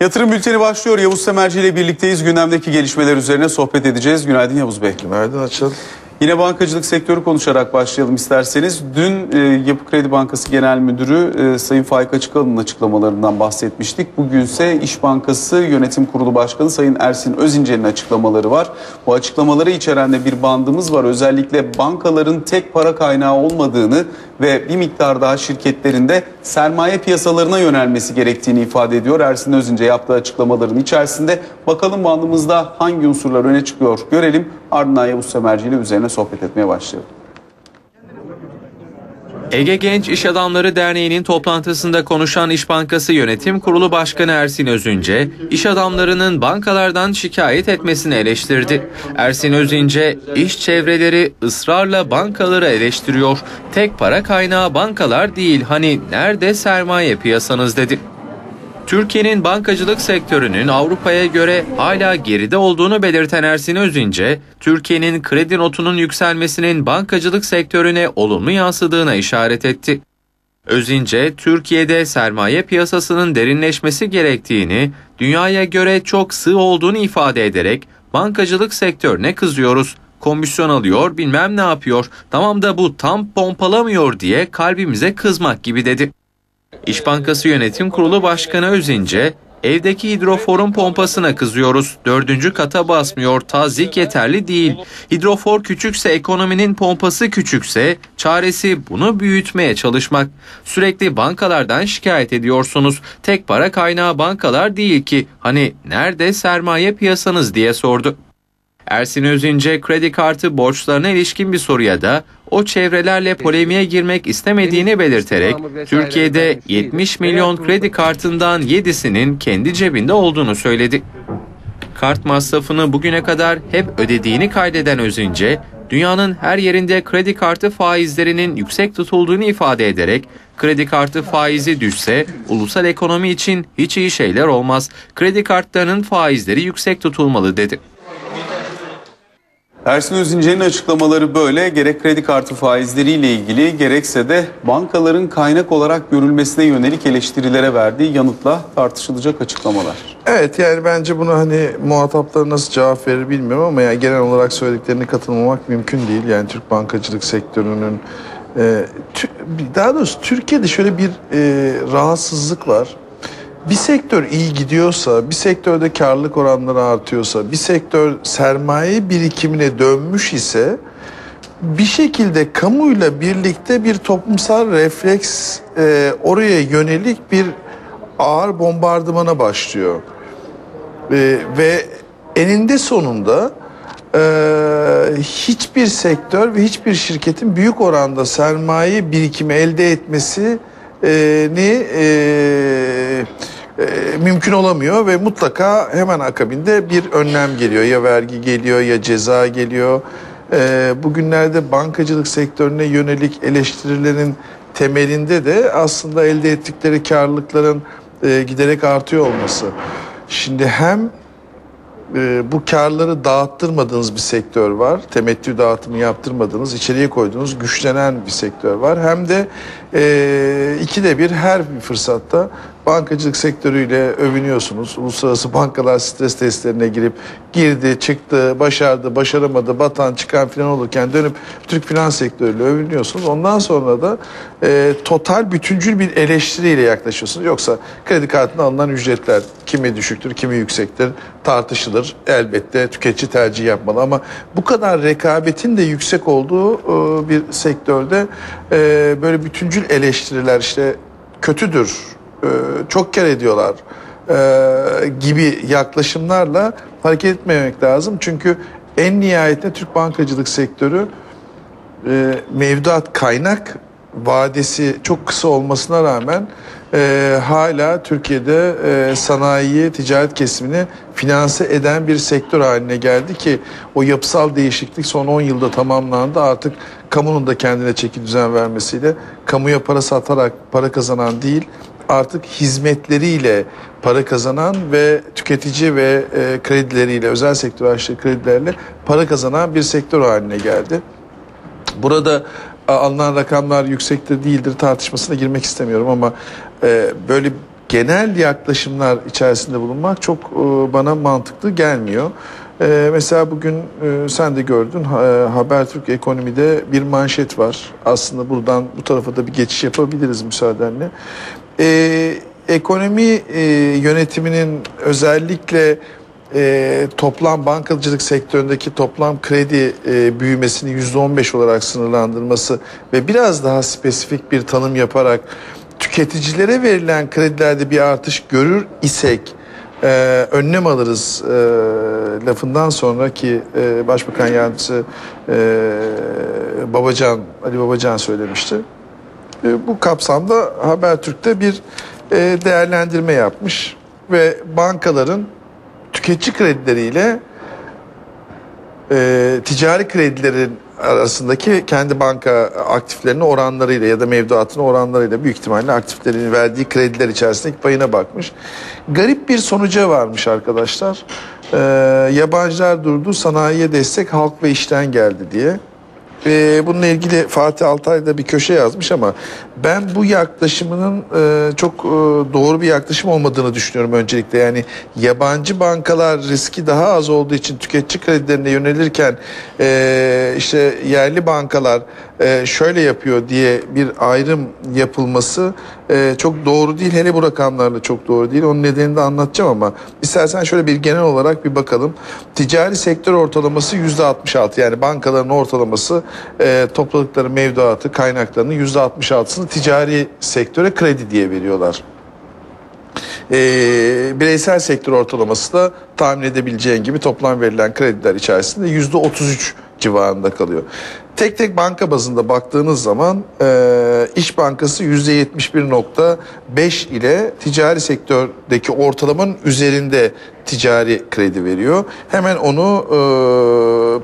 Yatırım bülteni başlıyor. Yavuz Semerci ile birlikteyiz. Gündemdeki gelişmeler üzerine sohbet edeceğiz. Günaydın Yavuz Bey. Günaydın Açıl. Yine bankacılık sektörü konuşarak başlayalım isterseniz. Dün e, Yapı Kredi Bankası Genel Müdürü e, Sayın Faik Açıkalın'ın açıklamalarından bahsetmiştik. Bugünse İş Bankası Yönetim Kurulu Başkanı Sayın Ersin Özince'nin açıklamaları var. Bu açıklamaları içeren de bir bandımız var. Özellikle bankaların tek para kaynağı olmadığını ve bir miktar daha şirketlerin de sermaye piyasalarına yönelmesi gerektiğini ifade ediyor. Ersin Özince yaptığı açıklamaların içerisinde bakalım bandımızda hangi unsurlar öne çıkıyor görelim. Ardından Yavuz Semerci ile üzerine sohbet etmeye başlayalım. Ege Genç İş Adamları Derneği'nin toplantısında konuşan İş Bankası Yönetim Kurulu Başkanı Ersin Özünce, iş adamlarının bankalardan şikayet etmesini eleştirdi. Ersin Özünce, iş çevreleri ısrarla bankaları eleştiriyor. Tek para kaynağı bankalar değil, hani nerede sermaye piyasanız dedi. Türkiye'nin bankacılık sektörünün Avrupa'ya göre hala geride olduğunu belirten Ersin Özince, Türkiye'nin kredi notunun yükselmesinin bankacılık sektörüne olumlu yansıdığına işaret etti. Özince, Türkiye'de sermaye piyasasının derinleşmesi gerektiğini, dünyaya göre çok sığ olduğunu ifade ederek, bankacılık sektörüne kızıyoruz, komisyon alıyor bilmem ne yapıyor, tamam da bu tam pompalamıyor diye kalbimize kızmak gibi dedi. İş Bankası Yönetim Kurulu Başkanı Özince, evdeki hidroforun pompasına kızıyoruz. Dördüncü kata basmıyor, tazik yeterli değil. Hidrofor küçükse ekonominin pompası küçükse çaresi bunu büyütmeye çalışmak. Sürekli bankalardan şikayet ediyorsunuz. Tek para kaynağı bankalar değil ki. Hani nerede sermaye piyasanız diye sordu. Ersin Özünce kredi kartı borçlarına ilişkin bir soruya da o çevrelerle polemiğe girmek istemediğini belirterek Türkiye'de 70 milyon kredi kartından 7'sinin kendi cebinde olduğunu söyledi. Kart masrafını bugüne kadar hep ödediğini kaydeden Özünce, dünyanın her yerinde kredi kartı faizlerinin yüksek tutulduğunu ifade ederek kredi kartı faizi düşse ulusal ekonomi için hiç iyi şeyler olmaz. Kredi kartlarının faizleri yüksek tutulmalı dedi. Ersin Özince'nin açıklamaları böyle. Gerek kredi kartı faizleriyle ilgili gerekse de bankaların kaynak olarak görülmesine yönelik eleştirilere verdiği yanıtla tartışılacak açıklamalar. Evet yani bence buna hani muhatapları nasıl cevap verir bilmiyorum ama yani genel olarak söylediklerine katılmamak mümkün değil. Yani Türk bankacılık sektörünün e, daha doğrusu Türkiye'de şöyle bir e, rahatsızlık var bir sektör iyi gidiyorsa, bir sektörde karlılık oranları artıyorsa, bir sektör sermaye birikimine dönmüş ise bir şekilde kamuyla birlikte bir toplumsal refleks e, oraya yönelik bir ağır bombardımana başlıyor. E, ve eninde sonunda e, hiçbir sektör ve hiçbir şirketin büyük oranda sermaye birikimi elde etmesini e, e, mümkün olamıyor ve mutlaka hemen akabinde bir önlem geliyor. Ya vergi geliyor ya ceza geliyor. E, bugünlerde bankacılık sektörüne yönelik eleştirilerin temelinde de aslında elde ettikleri karlılıkların e, giderek artıyor olması. Şimdi hem e, bu karları dağıttırmadığınız bir sektör var. Temettü dağıtımı yaptırmadığınız, içeriye koyduğunuz güçlenen bir sektör var. Hem de e, ikide bir her bir fırsatta bankacılık sektörüyle övünüyorsunuz. Uluslararası bankalar stres testlerine girip girdi, çıktı, başardı, başaramadı, batan, çıkan filan olurken dönüp Türk finans sektörüyle övünüyorsunuz. Ondan sonra da e, total bütüncül bir eleştiriyle yaklaşıyorsunuz. Yoksa kredi kartına alınan ücretler kimi düşüktür, kimi yüksektir tartışılır. Elbette tüketici tercih yapmalı ama bu kadar rekabetin de yüksek olduğu e, bir sektörde e, böyle bütüncül eleştiriler işte kötüdür, çok kar ediyorlar e, gibi yaklaşımlarla hareket etmemek lazım. Çünkü en nihayetinde Türk bankacılık sektörü e, mevduat kaynak vadesi çok kısa olmasına rağmen e, hala Türkiye'de e, sanayi, ticaret kesimini finanse eden bir sektör haline geldi ki o yapısal değişiklik son 10 yılda tamamlandı. Artık kamunun da kendine çeki düzen vermesiyle kamuya para satarak para kazanan değil, artık hizmetleriyle para kazanan ve tüketici ve e, kredileriyle, özel sektör açtığı kredilerle para kazanan bir sektör haline geldi. Burada alınan rakamlar yüksektir değildir tartışmasına girmek istemiyorum ama e, böyle genel yaklaşımlar içerisinde bulunmak çok e, bana mantıklı gelmiyor. E, mesela bugün e, sen de gördün e, Habertürk Ekonomi'de bir manşet var. Aslında buradan bu tarafa da bir geçiş yapabiliriz müsaadenle. E, ekonomi e, yönetiminin özellikle e, toplam bankacılık sektöründeki toplam kredi e, büyümesini %15 olarak sınırlandırması ve biraz daha spesifik bir tanım yaparak tüketicilere verilen kredilerde bir artış görür isek e, önlem alırız e, lafından sonraki e, Başbakan Yardımcısı e, Babacan Ali Babacan söylemişti. E, bu kapsamda Habertürk'te bir e, değerlendirme yapmış ve bankaların tüketici kredileriyle e, ticari kredilerin arasındaki kendi banka aktiflerinin oranlarıyla ya da mevduatının oranlarıyla büyük ihtimalle aktiflerin verdiği krediler içerisindeki payına bakmış. Garip bir sonuca varmış arkadaşlar. E, yabancılar durdu, sanayiye destek halk ve işten geldi diye. Ee, bununla ilgili Fatih Altay da bir köşe yazmış ama ben bu yaklaşımının e, çok e, doğru bir yaklaşım olmadığını düşünüyorum öncelikle. Yani yabancı bankalar riski daha az olduğu için tüketici kredilerine yönelirken e, işte yerli bankalar e, şöyle yapıyor diye bir ayrım yapılması e, çok doğru değil. Hele bu rakamlarla çok doğru değil. Onun nedenini de anlatacağım ama istersen şöyle bir genel olarak bir bakalım. Ticari sektör ortalaması %66 yani bankaların ortalaması e, topladıkları mevduatı kaynaklarının %66'sını ticari sektöre kredi diye veriyorlar. E, bireysel sektör ortalaması da tahmin edebileceğin gibi toplam verilen krediler içerisinde yüzde 33 civarında kalıyor. Tek tek banka bazında baktığınız zaman e, İş Bankası yüzde 71.5 ile ticari sektördeki ortalamanın üzerinde ticari kredi veriyor. Hemen onu e,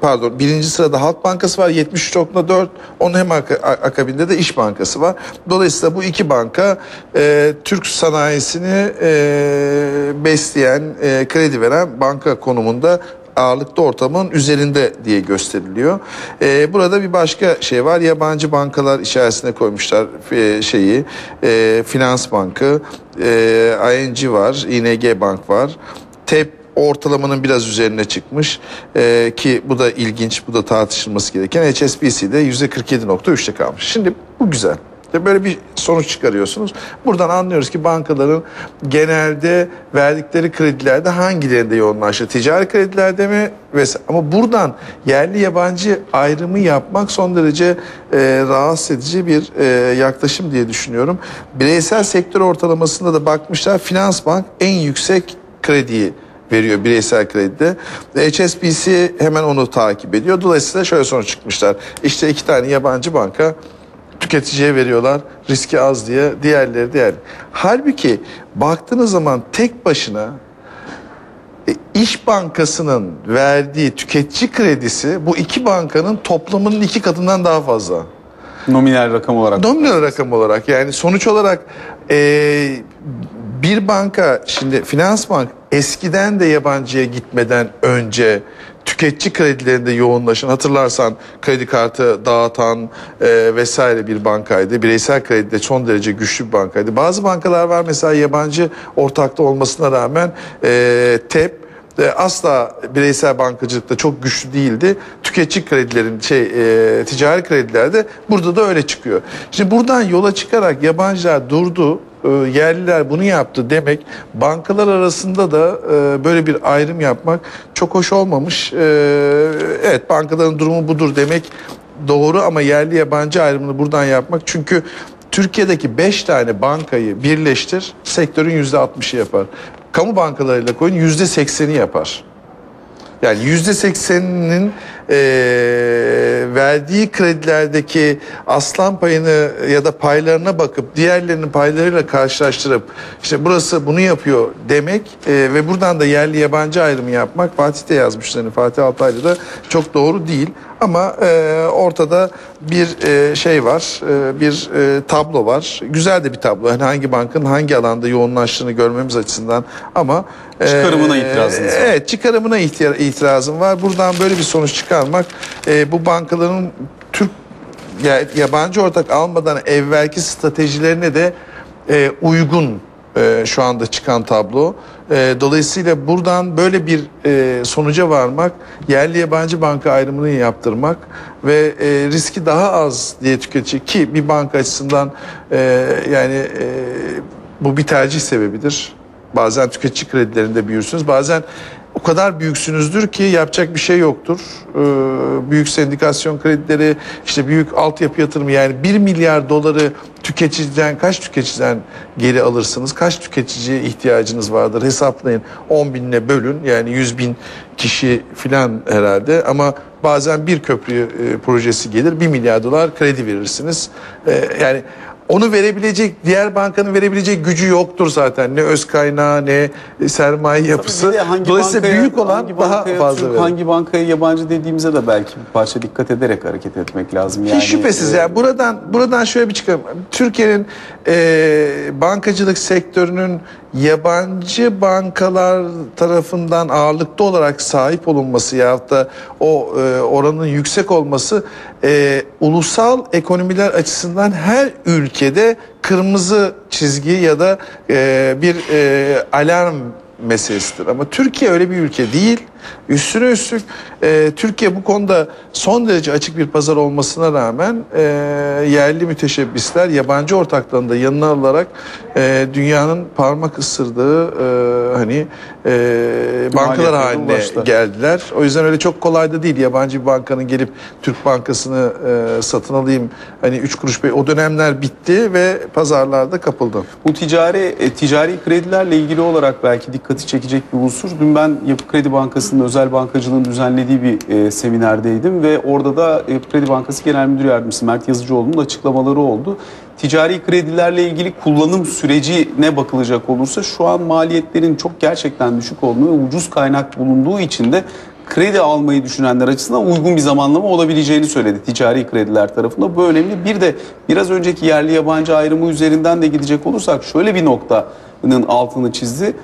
pardon birinci sırada Halk Bankası var 73.4 onun hem aka- akabinde de İş Bankası var. Dolayısıyla bu iki banka e, Türk sanayisini e, besleyen e, kredi veren banka konumunda ağırlıklı ortamın üzerinde diye gösteriliyor. Ee, burada bir başka şey var. Yabancı bankalar içerisine koymuşlar e, şeyi. E, Finans Bankı, e, ING var, ING Bank var. TEP ortalamanın biraz üzerine çıkmış Ee, ki bu da ilginç, bu da tartışılması gereken. HSBC'de %47.3'te kalmış. Şimdi bu güzel. Ve böyle bir sonuç çıkarıyorsunuz. Buradan anlıyoruz ki bankaların genelde verdikleri kredilerde hangilerinde yoğunlaştı? Ticari kredilerde mi? Vesaire. Ama buradan yerli yabancı ayrımı yapmak son derece e, rahatsız edici bir e, yaklaşım diye düşünüyorum. Bireysel sektör ortalamasında da bakmışlar. Finansbank en yüksek krediyi veriyor bireysel kredide. HSBC hemen onu takip ediyor. Dolayısıyla şöyle sonuç çıkmışlar. İşte iki tane yabancı banka tüketiciye veriyorlar riski az diye diğerleri diğer. Halbuki baktığınız zaman tek başına e, İş Bankası'nın verdiği tüketici kredisi bu iki bankanın toplamının iki katından daha fazla. Nominal rakam olarak. Nominal rakam olarak yani sonuç olarak e, bir banka şimdi finans bank eskiden de yabancıya gitmeden önce tüketici kredilerinde yoğunlaşan hatırlarsan kredi kartı dağıtan e, vesaire bir bankaydı. Bireysel kredide son derece güçlü bir bankaydı. Bazı bankalar var mesela yabancı ortakta olmasına rağmen e, TEP asla bireysel bankacılıkta çok güçlü değildi. Tüketici kredilerin şey e, ticari kredilerde burada da öyle çıkıyor. Şimdi buradan yola çıkarak yabancılar durdu e, yerliler bunu yaptı demek bankalar arasında da e, böyle bir ayrım yapmak çok hoş olmamış. E, evet bankaların durumu budur demek doğru ama yerli yabancı ayrımını buradan yapmak çünkü Türkiye'deki 5 tane bankayı birleştir sektörün %60'ı yapar. Kamu bankalarıyla koyun %80'i yapar. Yani yüzde sekseninin e, verdiği kredilerdeki aslan payını ya da paylarına bakıp diğerlerinin paylarıyla karşılaştırıp işte burası bunu yapıyor demek e, ve buradan da yerli yabancı ayrımı yapmak Fatih de yazmışlarını Fatih Altaylı da çok doğru değil. Ama e, ortada bir e, şey var, e, bir e, tablo var. Güzel de bir tablo. Yani hangi bankın hangi alanda yoğunlaştığını görmemiz açısından. Ama Çıkarımına itirazınız var. Evet, çıkarımına itirazım var. Buradan böyle bir sonuç çıkarmak e, bu bankaların Türk ya, yabancı ortak almadan evvelki stratejilerine de e, uygun e, şu anda çıkan tablo. E, dolayısıyla buradan böyle bir e, sonuca varmak, yerli yabancı banka ayrımını yaptırmak ve e, riski daha az diye tüketecek ki bir banka açısından e, yani e, bu bir tercih sebebidir. Bazen tüketici kredilerinde büyürsünüz, bazen o kadar büyüksünüzdür ki yapacak bir şey yoktur. Ee, büyük sendikasyon kredileri, işte büyük altyapı yatırımı yani 1 milyar doları tüketiciden kaç tüketiciden geri alırsınız? Kaç tüketiciye ihtiyacınız vardır? Hesaplayın 10 binle bölün yani 100 bin kişi filan herhalde ama bazen bir köprü e, projesi gelir 1 milyar dolar kredi verirsiniz. Ee, yani onu verebilecek diğer bankanın verebilecek gücü yoktur zaten. Ne öz kaynağı ne sermaye yapısı. Hangi Dolayısıyla bankaya- büyük olan hangi daha fazla Türk, verir. hangi bankaya yabancı dediğimize de belki bir parça dikkat ederek hareket etmek lazım. Yani, Hiç şüphesiz e, yani buradan buradan şöyle bir çıkalım. Türkiye'nin e, bankacılık sektörünün yabancı bankalar tarafından ağırlıklı olarak sahip olunması yahut da o e, oranın yüksek olması e, ulusal ekonomiler açısından her ülkede kırmızı çizgi ya da e, bir e, alarm meselesidir. Ama Türkiye öyle bir ülke değil. Üstüne üstlük e, Türkiye bu konuda son derece açık bir pazar olmasına rağmen e, yerli müteşebbisler yabancı ortaklarını da yanına alarak e, dünyanın parmak ısırdığı e, hani e, bankalar haline ulaştı. geldiler. O yüzden öyle çok kolay da değil yabancı bir bankanın gelip Türk bankasını e, satın alayım hani 3 kuruş o dönemler bitti ve pazarlarda kapıldı. Bu ticari e, ticari kredilerle ilgili olarak belki dikkati çekecek bir unsur. Dün ben Yapı Kredi Bankası'nın özel bankacılığın düzenlediği bir e, seminerdeydim ve orada da Yapı Kredi Bankası Genel Müdür Yardımcısı Mert Yazıcıoğlu'nun açıklamaları oldu. Ticari kredilerle ilgili kullanım sürecine bakılacak olursa şu an maliyetlerin çok gerçekten düşük olduğunu ve ucuz kaynak bulunduğu için de kredi almayı düşünenler açısından uygun bir zamanlama olabileceğini söyledi ticari krediler tarafında. Bu önemli. Bir de biraz önceki yerli yabancı ayrımı üzerinden de gidecek olursak şöyle bir noktanın altını çizdi.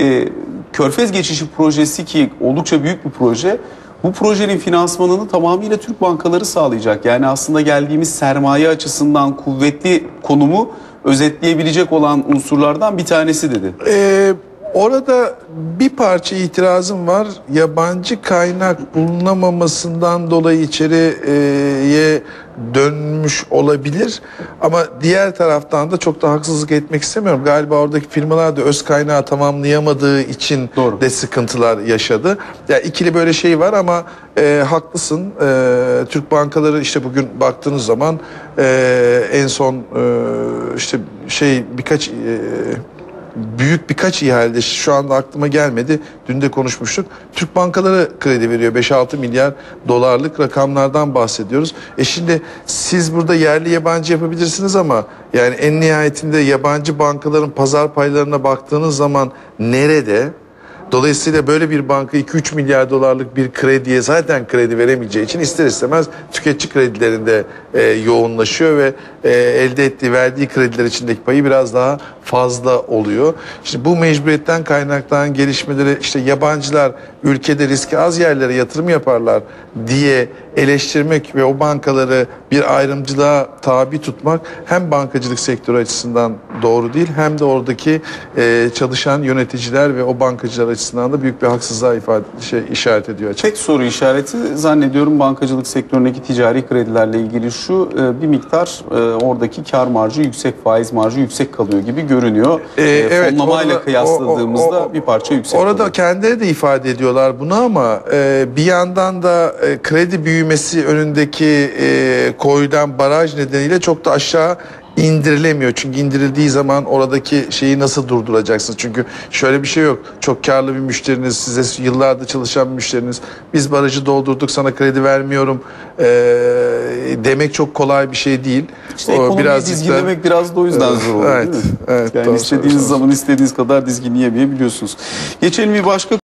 Ee, Körfez Geçişi projesi ki oldukça büyük bir proje. Bu projenin finansmanını tamamıyla Türk bankaları sağlayacak. Yani aslında geldiğimiz sermaye açısından kuvvetli konumu özetleyebilecek olan unsurlardan bir tanesi dedi. Ee, orada bir parça itirazım var. Yabancı kaynak bulunamamasından dolayı içeriye dönmüş olabilir. Ama diğer taraftan da çok da haksızlık etmek istemiyorum. Galiba oradaki firmalar da öz kaynağı tamamlayamadığı için Doğru. de sıkıntılar yaşadı. Ya ikili böyle şey var ama e, haklısın. E, Türk bankaları işte bugün baktığınız zaman e, en son e, işte şey birkaç e, büyük birkaç ihalede şu anda aklıma gelmedi. Dün de konuşmuştuk. Türk bankaları kredi veriyor. 5-6 milyar dolarlık rakamlardan bahsediyoruz. E şimdi siz burada yerli yabancı yapabilirsiniz ama yani en nihayetinde yabancı bankaların pazar paylarına baktığınız zaman nerede? Dolayısıyla böyle bir banka 2-3 milyar dolarlık bir krediye zaten kredi veremeyeceği için ister istemez tüketici kredilerinde e, yoğunlaşıyor ve e, elde ettiği verdiği krediler içindeki payı biraz daha fazla oluyor. İşte bu mecburiyetten kaynaklanan gelişmeleri işte yabancılar ülkede riski az yerlere yatırım yaparlar diye eleştirmek ve o bankaları bir ayrımcılığa tabi tutmak hem bankacılık sektörü açısından doğru değil hem de oradaki e, çalışan yöneticiler ve o bankacılar açısından da büyük bir haksızlığa ifade şey işaret ediyor açıkçası. Tek soru işareti zannediyorum bankacılık sektöründeki ticari kredilerle ilgili şu e, bir miktar e, oradaki kar marjı yüksek faiz marjı yüksek kalıyor gibi görünüyor. Ee, E, evet, fonlamayla orada- kıyasladığımızda o- o- o- bir parça yüksek Orada kalıyor. kendileri de ifade ediyorlar bunu ama e, bir yandan da e, kredi büyümesi önündeki e, koyulan baraj nedeniyle çok da aşağı indirilemiyor. Çünkü indirildiği zaman oradaki şeyi nasıl durduracaksınız? Çünkü şöyle bir şey yok. Çok karlı bir müşteriniz, size yıllardır çalışan bir müşteriniz. Biz barajı doldurduk sana kredi vermiyorum e, demek çok kolay bir şey değil. İşte O ekonomiyi birazcık da- dizginlemek biraz da o yüzden zor oluyor Evet, değil mi? evet, yani doğru istediğiniz söylüyorsunuz. zaman istediğiniz kadar dizginleyemeyebiliyorsunuz. Geçelim bir başka